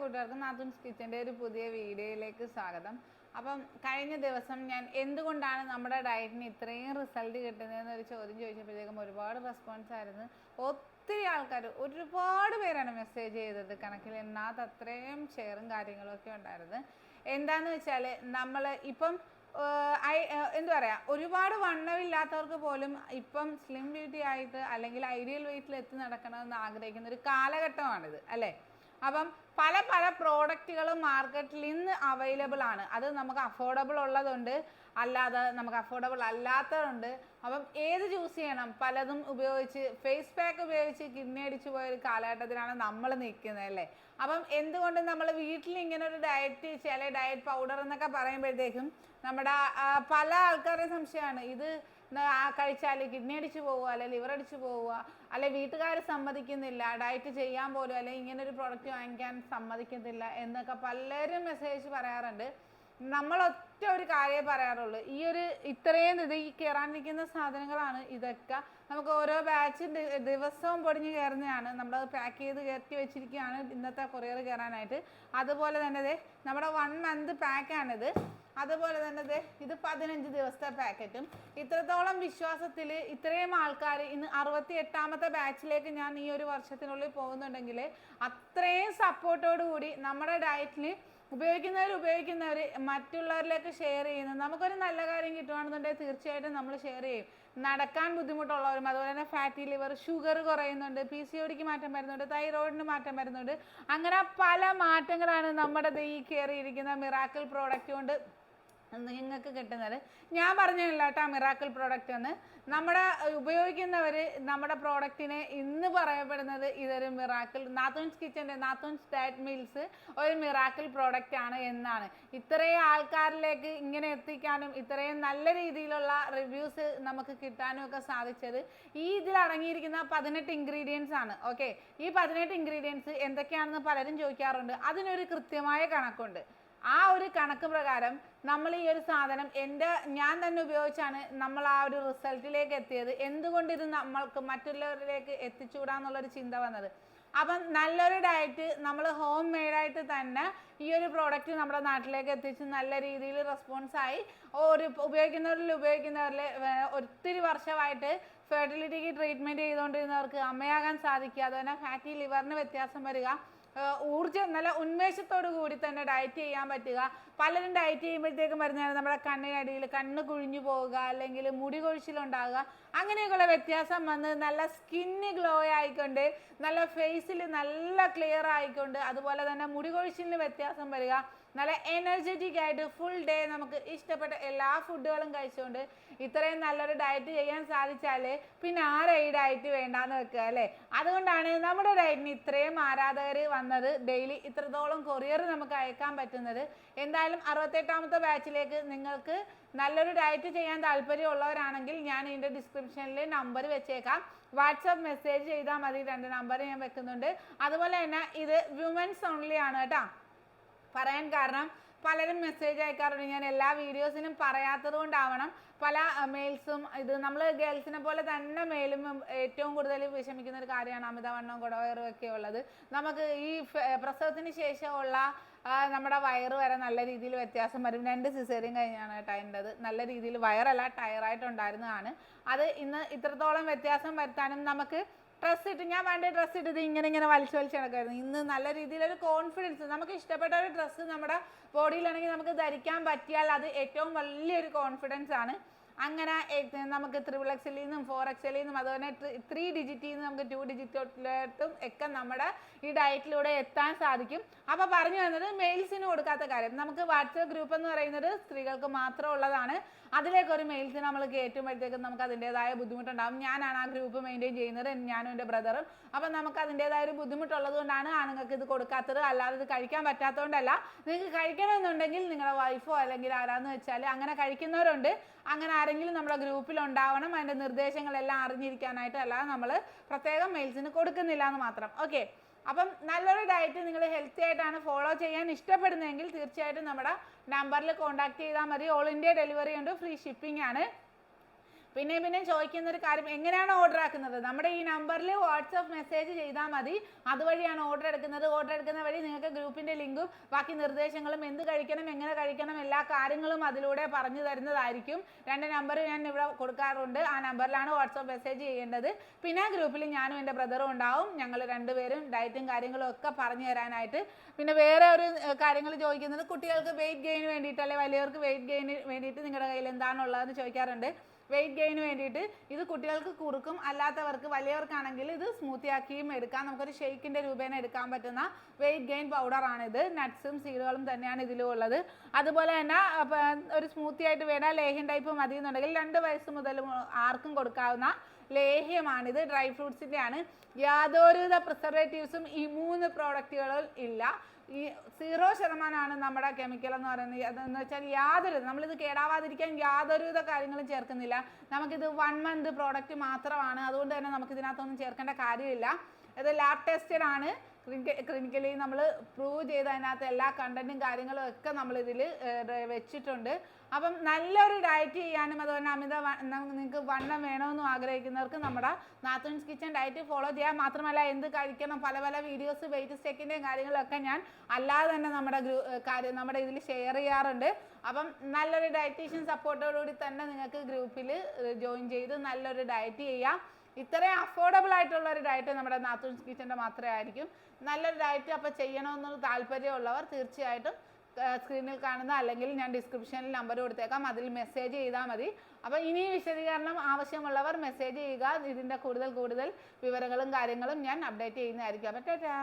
കൂട്ടുകാർക്കും നാത്തുൻസ് കിച്ചന്റെ ഒരു പുതിയ വീഡിയോയിലേക്ക് സ്വാഗതം. അപ്പം കഴിഞ്ഞ ദിവസം ഞാൻ എന്തുകൊണ്ടാണ് നമ്മുടെ ഡയറ്റിന് ഇത്രയും റിസൾട്ട് കിട്ടുന്നതെന്നൊരു ചോദ്യം ചോദിച്ചപ്പോഴത്തേക്കും ഒരുപാട് റെസ്പോൺസ് ആയിരുന്നു. ഒത്തിരി ആൾക്കാർ ഒരുപാട് പേരാണ് മെസ്സേജ് ചെയ്തത് കണക്കിൽ എണ്ണാത്ത അത്രയും ഷെയറും കാര്യങ്ങളൊക്കെ ഉണ്ടായിരുന്നു. എന്താന്ന് വെച്ചാൽ നമ്മൾ ഇപ്പം എന്താ പറയാ ഒരുപാട് വണ്ണമില്ലാത്തവർക്ക് പോലും ഇപ്പം സ്ലിം ബ്യൂട്ടി ആയിട്ട് അല്ലെങ്കിൽ ഐഡിയൽ വെയിറ്റിൽ എത്തി നടക്കണമെന്ന് ആഗ്രഹിക്കുന്ന ഒരു കാലഘട്ടമാണിത് അല്ലേ? അപ്പം പല പല പ്രോഡക്റ്റുകളും മാർക്കറ്റിൽ ഇന്ന് അവൈലബിൾ ആണ്. അത് നമുക്ക് അഫോർഡബിൾ ഉള്ളതുണ്ട് അല്ലാതെ നമുക്ക് അഫോർഡബിൾ അല്ലാത്തതുണ്ട്. അപ്പം ഏത് ചൂസ് ചെയ്യണം? പലതും ഉപയോഗിച്ച് ഫേസ് പാക്ക് ഉപയോഗിച്ച് കിഡ്നി അടിച്ചു പോയ ഒരു കാലഘട്ടത്തിലാണ് നമ്മൾ നിൽക്കുന്നത് അല്ലേ? അപ്പം എന്തുകൊണ്ട് നമ്മൾ വീട്ടിൽ ഇങ്ങനെ ഒരു ഡയറ്റ് ചില ഡയറ്റ് പൗഡർ എന്നൊക്കെ പറയുമ്പോഴത്തേക്കും നമ്മുടെ പല ആൾക്കാരെ സംശയമാണ്. ഇത് കഴിച്ചാൽ കിഡ്നി അടിച്ചു പോവുക അല്ലെ ലിവർ അടിച്ചു പോവുക അല്ലെ വീട്ടുകാർ സമ്മതിക്കുന്നില്ല ഡയറ്റ് ചെയ്യാൻ പോലും അല്ലെ ഇങ്ങനെ ഒരു പ്രൊഡക്റ്റ് വാങ്ങിക്കാൻ സമ്മതിക്കുന്നില്ല എന്നൊക്കെ പലരും മെസ്സേജ് പറയാറുണ്ട്. നമ്മളൊറ്റ ഒരു കാര്യമേ പറയാറുള്ളൂ. ഈ ഒരു ഇത്രയും ഇത് ഈ കയറാനിരിക്കുന്ന സാധനങ്ങളാണ് ഇതൊക്കെ. നമുക്ക് ഓരോ ബാച്ച് ദിവസവും പൊടിഞ്ഞ് കയറുന്നതാണ് നമ്മളത് പാക്ക് ചെയ്ത് കയറ്റി വെച്ചിരിക്കുകയാണ് ഇന്നത്തെ കൊറിയർ കയറാനായിട്ട് അതുപോലെ തന്നെ നമ്മുടെ വൺ മന്ത് പാക്കാണിത് അതുപോലെ തന്നെ ഇത് പതിനഞ്ച് ദിവസത്തെ പാക്കറ്റും. ഇത്രത്തോളം വിശ്വാസത്തിൽ ഇത്രയും ആൾക്കാർ ഇന്ന് അറുപത്തി എട്ടാമത്തെ ബാച്ചിലേക്ക് ഞാൻ ഈ ഒരു വർഷത്തിനുള്ളിൽ പോകുന്നുണ്ടെങ്കിൽ അത്രയും സപ്പോർട്ടോടു കൂടി നമ്മുടെ ഡയറ്റിൽ ഉപയോഗിക്കുന്നവർ ഉപയോഗിക്കുന്നവർ മറ്റുള്ളവരിലേക്ക് ഷെയർ ചെയ്യുന്നത് നമുക്കൊരു നല്ല കാര്യം കിട്ടുകയാണെന്നുണ്ടെങ്കിൽ തീർച്ചയായിട്ടും നമ്മൾ ഷെയർ ചെയ്യും. നടക്കാൻ ബുദ്ധിമുട്ടുള്ളവരും അതുപോലെ തന്നെ ഫാറ്റി ലിവർ ഷുഗർ കുറയുന്നുണ്ട് പി സി ഒടിക്ക് മാറ്റം വരുന്നുണ്ട് തൈറോയിഡിന് മാറ്റം വരുന്നുണ്ട്. അങ്ങനെ പല മാറ്റങ്ങളാണ് നമ്മുടെ ഈ കയറിയിരിക്കുന്ന മിറാക്കിൾ പ്രോഡക്റ്റ് കൊണ്ട് നിങ്ങൾക്ക് കിട്ടുന്നത്. ഞാൻ പറഞ്ഞില്ല കേട്ടോ മിറാക്കിൾ പ്രോഡക്റ്റ് എന്ന്. നമ്മുടെ ഉപയോഗിക്കുന്നവർ നമ്മുടെ പ്രോഡക്റ്റിനെ ഇന്ന് പറയപ്പെടുന്നത് ഇതൊരു മിറാക്കിൾ നാത്തൂൻസ് കിച്ചന്റെ നാത്തൂൻസ് ഡാറ്റ് മീൽസ് ഒരു മിറാക്കിൾ പ്രോഡക്റ്റ് ആണ് എന്നാണ്. ഇത്രയും ആൾക്കാരിലേക്ക് ഇങ്ങനെ എത്തിക്കാനും ഇത്രയും നല്ല രീതിയിലുള്ള റിവ്യൂസ് നമുക്ക് കിട്ടാനും ഒക്കെ സാധിച്ചത് ഈ ഇതിൽ അടങ്ങിയിരിക്കുന്ന പതിനെട്ട് ഇൻഗ്രീഡിയൻസ് ആണ്. ഓക്കെ ഈ പതിനെട്ട് ഇൻഗ്രീഡിയൻസ് എന്തൊക്കെയാണെന്ന് പലരും ചോദിക്കാറുണ്ട്. അതിനൊരു കൃത്യമായ കണക്കുണ്ട്. ആ ഒരു കണക്ക് പ്രകാരം നമ്മൾ ഈ ഒരു സാധനം എന്റെ ഞാൻ തന്നെ ഉപയോഗിച്ചാണ് നമ്മൾ ആ ഒരു റിസൾട്ടിലേക്ക് എത്തിയത്. എന്തുകൊണ്ട് ഇത് നമ്മൾക്ക് മറ്റുള്ളവരിലേക്ക് എത്തിച്ചൂടാന്നുള്ളൊരു ചിന്ത വന്നത്? അപ്പം നല്ലൊരു ഡയറ്റ് നമ്മൾ ഹോം മെയ്ഡായിട്ട് തന്നെ ഈ ഒരു പ്രോഡക്റ്റ് നമ്മുടെ നാട്ടിലേക്ക് എത്തിച്ച് നല്ല രീതിയിൽ റെസ്പോൺസ് ആയി. ഒരു ഉപയോഗിക്കുന്നവരിൽ ഉപയോഗിക്കുന്നവരിൽ ഒത്തിരി വർഷമായിട്ട് ഫെർട്ടിലിറ്റിക്ക് ട്രീറ്റ്മെന്റ് ചെയ്തുകൊണ്ടിരുന്നവർക്ക് അമ്മയാകാൻ സാധിക്കുക അതുപോലെ ഫാറ്റി ലിവറിന് വ്യത്യാസം വരിക ഊർജം നല്ല ഉന്മേഷത്തോടു കൂടി തന്നെ ഡയറ്റ് ചെയ്യാൻ പറ്റുക. പലരും ഡയറ്റ് ചെയ്യുമ്പോഴത്തേക്കും വരുന്നതാണ് നമ്മുടെ കണ്ണിനടിയിൽ കണ്ണ് കുഴിഞ്ഞു പോവുക അല്ലെങ്കിൽ മുടി കൊഴിച്ചിലുണ്ടാകുക അങ്ങനെയൊക്കെയുള്ള വ്യത്യാസം വന്ന് നല്ല സ്കിന്ന് ഗ്ലോ ആയിക്കൊണ്ട് നല്ല ഫേസിൽ നല്ല ക്ലിയർ ആയിക്കൊണ്ട് അതുപോലെ തന്നെ മുടി കൊഴിച്ചിലിന് വ്യത്യാസം വരിക. നല്ല എനർജറ്റിക് ആയിട്ട് ഫുൾ ഡേ നമുക്ക് ഇഷ്ടപ്പെട്ട എല്ലാ ഫുഡുകളും കഴിച്ചുകൊണ്ട് ഇത്രയും നല്ലൊരു ഡയറ്റ് ചെയ്യാൻ സാധിച്ചാൽ പിന്നെ ആരാ ഈ ഡയറ്റ് വേണ്ടാന്ന് വെക്കുക അല്ലേ? അതുകൊണ്ടാണ് നമ്മുടെ ഡയറ്റിന് ഇത്രയും ആരാധകർ വന്നത്. ഡെയിലി ഇത്രത്തോളം കൊറിയർ നമുക്ക് അയക്കാൻ പറ്റുന്നത്. എന്തായാലും അറുപത്തെട്ടാമത്തെ ബാച്ചിലേക്ക് നിങ്ങൾക്ക് നല്ലൊരു ഡയറ്റ് ചെയ്യാൻ താല്പര്യമുള്ളവരാണെങ്കിൽ ഞാൻ ഇതിന്റെ ഡിസ്ക്രിപ്ഷനിൽ നമ്പർ വെച്ചേക്കാം. വാട്സപ്പ് മെസ്സേജ് ചെയ്താൽ മതി. രണ്ട് നമ്പർ ഞാൻ വെക്കുന്നുണ്ട്. അതുപോലെ തന്നെ ഇത് വിമൻസ് ഓൺലി ആണ് കേട്ടോ. പറയാൻ കാരണം പലരും മെസ്സേജ് അയക്കാറുണ്ട്. ഞാൻ എല്ലാ വീഡിയോസിനും പറയാത്തത് കൊണ്ടാവണം. പല മെയിൽസും ഇത് നമ്മൾ ഗേൾസിനെ പോലെ തന്നെ മെയിലും ഏറ്റവും കൂടുതൽ വിഷമിക്കുന്ന ഒരു കാര്യമാണ് അമിതവണ്ണം കുടവയറും ഒക്കെ ഉള്ളത്. നമുക്ക് ഈ പ്രസവത്തിന് ശേഷമുള്ള നമ്മുടെ വയറ് വരെ നല്ല രീതിയിൽ വ്യത്യാസം വരും. രണ്ട് സിസേറിയൻ കഴിഞ്ഞാണ് കേട്ടോ എന്റെത്. നല്ല രീതിയിൽ വയറല്ല ടയറായിട്ടുണ്ടായിരുന്നതാണ് അത് ഇന്ന് ഇത്രത്തോളം വ്യത്യാസം വരുത്താനും നമുക്ക് ഡ്രസ്സ് ഇട്ട് ഞാൻ വേണ്ട ഡ്രസ്സ് ഇട്ടത് ഇങ്ങനെ ഇങ്ങനെ വലിച്ചു വലിച്ചു നടക്കായിരുന്നു ഇന്ന് നല്ല രീതിയിലൊരു കോൺഫിഡൻസ് നമുക്ക് ഇഷ്ടപ്പെട്ട ഒരു ഡ്രസ്സ് നമ്മുടെ ബോഡിയിലാണെങ്കിൽ നമുക്ക് ധരിക്കാൻ പറ്റിയാൽ അത് ഏറ്റവും വലിയൊരു കോൺഫിഡൻസ് ആണ്. അങ്ങനെ നമുക്ക് ത്രിപിൾ എക്സിൽ നിന്നും ഫോർ എക്സിൽ നിന്നും അതുപോലെ ത്രീ ഡിജിറ്റിൽ നിന്ന് നമുക്ക് ടു ഡിജിറ്റിലോട്ടും ഒക്കെ നമ്മുടെ ഈ ഡയറ്റിലൂടെ എത്താൻ സാധിക്കും. അപ്പോൾ പറഞ്ഞു വന്നത് മെയിൽസിന് കൊടുക്കാത്ത കാര്യം. നമുക്ക് വാട്സപ്പ് ഗ്രൂപ്പ് എന്ന് പറയുന്നത് സ്ത്രീകൾക്ക് മാത്രം ഉള്ളതാണ്. അതിലേക്ക് ഒരു മെയിൽസ് നമ്മൾ കയറ്റുമ്പോഴത്തേക്കും നമുക്ക് അതിന്റെതായ ബുദ്ധിമുട്ടുണ്ടാകും ഞാനാണ് ആ ഗ്രൂപ്പ് മെയിന്റെയിൻ ചെയ്യുന്നത് ഞാനും എന്റെ ബ്രദറും. അപ്പം നമുക്ക് അതിന്റെതായ ഒരു ബുദ്ധിമുട്ടുള്ളത് കൊണ്ടാണ് ആണുങ്ങൾക്ക് ഇത് കൊടുക്കാത്തത്. അല്ലാതെ ഇത് കഴിക്കാൻ പറ്റാത്തതുകൊണ്ടല്ല. നിങ്ങൾക്ക് കഴിക്കണമെന്നുണ്ടെങ്കിൽ നിങ്ങളുടെ വൈഫോ അല്ലെങ്കിൽ ആരാന്ന് വെച്ചാൽ അങ്ങനെ കഴിക്കുന്നവരുണ്ട്. അങ്ങനെ ആരെങ്കിലും നമ്മുടെ ഗ്രൂപ്പിൽ ഉണ്ടാവണം അതിന്റെ നിർദ്ദേശങ്ങളെല്ലാം അറിഞ്ഞിരിക്കാനായിട്ട് അല്ലാതെ നമ്മൾ പ്രത്യേകം മെയിൽസിന് കൊടുക്കുന്നില്ല എന്ന് മാത്രം. ഓക്കെ അപ്പം നല്ലൊരു ഡയറ്റ് നിങ്ങൾ ഹെൽത്തി ആയിട്ടാണ് ഫോളോ ചെയ്യാൻ ഇഷ്ടപ്പെടുന്നതെങ്കിൽ തീർച്ചയായിട്ടും നമ്മുടെ നമ്പറിൽ കോൺടാക്ട് ചെയ്താൽ മതി. ഓൾ ഇന്ത്യ ഡെലിവറി ഉണ്ട് ഫ്രീ ഷിപ്പിംഗ് ആണ്. പിന്നെ പിന്നെ ചോദിക്കുന്ന ഒരു കാര്യം എങ്ങനെയാണ് ഓർഡർ ആക്കുന്നത്? നമ്മുടെ ഈ നമ്പറിൽ വാട്സപ്പ് മെസ്സേജ് ചെയ്താൽ മതി. അതുവഴിയാണ് ഓർഡർ എടുക്കുന്നത്. ഓർഡർ എടുക്കുന്ന വഴി നിങ്ങൾക്ക് ഗ്രൂപ്പിന്റെ ലിങ്കും ബാക്കി നിർദ്ദേശങ്ങളും എന്ത് കഴിക്കണം എങ്ങനെ കഴിക്കണം എല്ലാ കാര്യങ്ങളും അതിലൂടെ പറഞ്ഞു തരുന്നതായിരിക്കും. രണ്ട് നമ്പർ ഞാൻ ഇവിടെ കൊടുക്കാറുണ്ട്. ആ നമ്പറിലാണ് വാട്സപ്പ് മെസ്സേജ് ചെയ്യേണ്ടത്. പിന്നെ ഗ്രൂപ്പിൽ ഞാനും എന്റെ ബ്രദറും ഉണ്ടാവും. ഞങ്ങൾ രണ്ടുപേരും ഡയറ്റും കാര്യങ്ങളും ഒക്കെ പറഞ്ഞു തരാനായിട്ട്. പിന്നെ വേറെ ഒരു കാര്യങ്ങൾ ചോദിക്കുന്നത് കുട്ടികൾക്ക് വെയിറ്റ് ഗെയിന് വേണ്ടിയിട്ട് അല്ലെങ്കിൽ വലിയവർക്ക് വെയിറ്റ് ഗെയിന് വേണ്ടിയിട്ട് നിങ്ങളുടെ കയ്യിൽ എന്താണുള്ളതെന്ന് ചോദിക്കാറുണ്ട്. വെയിറ്റ് ഗെയിന് വേണ്ടിയിട്ട് ഇത് കുട്ടികൾക്ക് കുറുക്കും അല്ലാത്തവർക്ക് വലിയവർക്കാണെങ്കിൽ ഇത് സ്മൂത്തി ആക്കിയും എടുക്കാം. നമുക്കൊരു ഷെയ്ക്കിന്റെ രൂപേണ എടുക്കാൻ പറ്റുന്ന വെയിറ്റ് ഗെയിൻ പൗഡറാണിത് നട്ട്സും സീഡുകളും തന്നെയാണ് ഇതിലും ഉള്ളത്. അതുപോലെ തന്നെ ഒരു സ്മൂത്തി ആയിട്ട് വേണം ലേഹ്യം ടൈപ്പ് മതി എന്നുണ്ടെങ്കിൽ രണ്ട് വയസ്സ് മുതൽ ആർക്കും കൊടുക്കാവുന്ന ലേഹ്യമാണിത് ഡ്രൈ ഫ്രൂട്ട്സിന്റെ ആണ് യാതൊരുവിധ പ്രിസർവേറ്റീവ്സും ഈ മൂന്ന് പ്രോഡക്റ്റുകളും ഇല്ല. ഈ സീറോ ശതമാനമാണ് നമ്മുടെ കെമിക്കൽ എന്ന് പറയുന്നത്. അതെന്ന് വെച്ചാൽ യാതൊരു നമ്മളിത് കേടാവാതിരിക്കാൻ യാതൊരുവിധ കാര്യങ്ങളും ചേർക്കുന്നില്ല. നമുക്കിത് വൺ മന്ത് പ്രോഡക്റ്റ് മാത്രമാണ്. അതുകൊണ്ട് തന്നെ നമുക്ക് ഇതിനകത്തൊന്നും ചേർക്കേണ്ട കാര്യമില്ല. ഇത് ലാബ് ടെസ്റ്റഡ് ആണ്. ക്ലിനിക്കലി നമ്മൾ പ്രൂവ് ചെയ്ത് അതിനകത്ത് എല്ലാ കണ്ടന്റും കാര്യങ്ങളും ഒക്കെ നമ്മൾ ഇതിൽ വെച്ചിട്ടുണ്ട്. അപ്പം നല്ലൊരു ഡയറ്റ് ചെയ്യാനും അതുപോലെ അമിത നിങ്ങൾക്ക് വണ്ണം വേണമെന്നും ആഗ്രഹിക്കുന്നവർക്ക് നമ്മുടെ നാത്തൂൻസ് കിച്ചൺ ഡയറ്റ് ഫോളോ ചെയ്യാം മാത്രമല്ല എന്ത് കഴിക്കണം പല പല വീഡിയോസ് വെയിറ്റ് സ്റ്റെക്കിന്റെയും കാര്യങ്ങളൊക്കെ ഞാൻ അല്ലാതെ തന്നെ നമ്മുടെ ഗ്രൂ കാര്യം നമ്മുടെ ഇതിൽ ഷെയർ ചെയ്യാറുണ്ട്. അപ്പം നല്ലൊരു ഡയറ്റീഷ്യൻ സപ്പോർട്ടോടുകൂടി തന്നെ നിങ്ങൾക്ക് ഗ്രൂപ്പിൽ ജോയിൻ ചെയ്ത് നല്ലൊരു ഡയറ്റ് ചെയ്യാം. ഇത്രയും അഫോർഡബിൾ ആയിട്ടുള്ള ഒരു ഡയറ്റ് നമ്മുടെ നാത്തൂൻസ് കിച്ചന്റെ മാത്രമേ ആയിരിക്കും. നല്ലൊരു ഡയറ്റ് അപ്പോൾ ചെയ്യണമെന്നൊരു താല്പര്യമുള്ളവർ തീർച്ചയായിട്ടും സ്ക്രീനിൽ കാണുന്ന അല്ലെങ്കിൽ ഞാൻ ഡിസ്ക്രിപ്ഷനിൽ നമ്പർ കൊടുത്തേക്കാം. അതിൽ മെസ്സേജ് ചെയ്താൽ മതി. അപ്പോൾ ഇനി വിശദീകരണം ആവശ്യമുള്ളവർ മെസ്സേജ് ചെയ്യുക. ഇതിന്റെ കൂടുതൽ കൂടുതൽ വിവരങ്ങളും കാര്യങ്ങളും ഞാൻ അപ്ഡേറ്റ് ചെയ്യുന്നതായിരിക്കും. അപ്പോൾ ടാറ്റാ.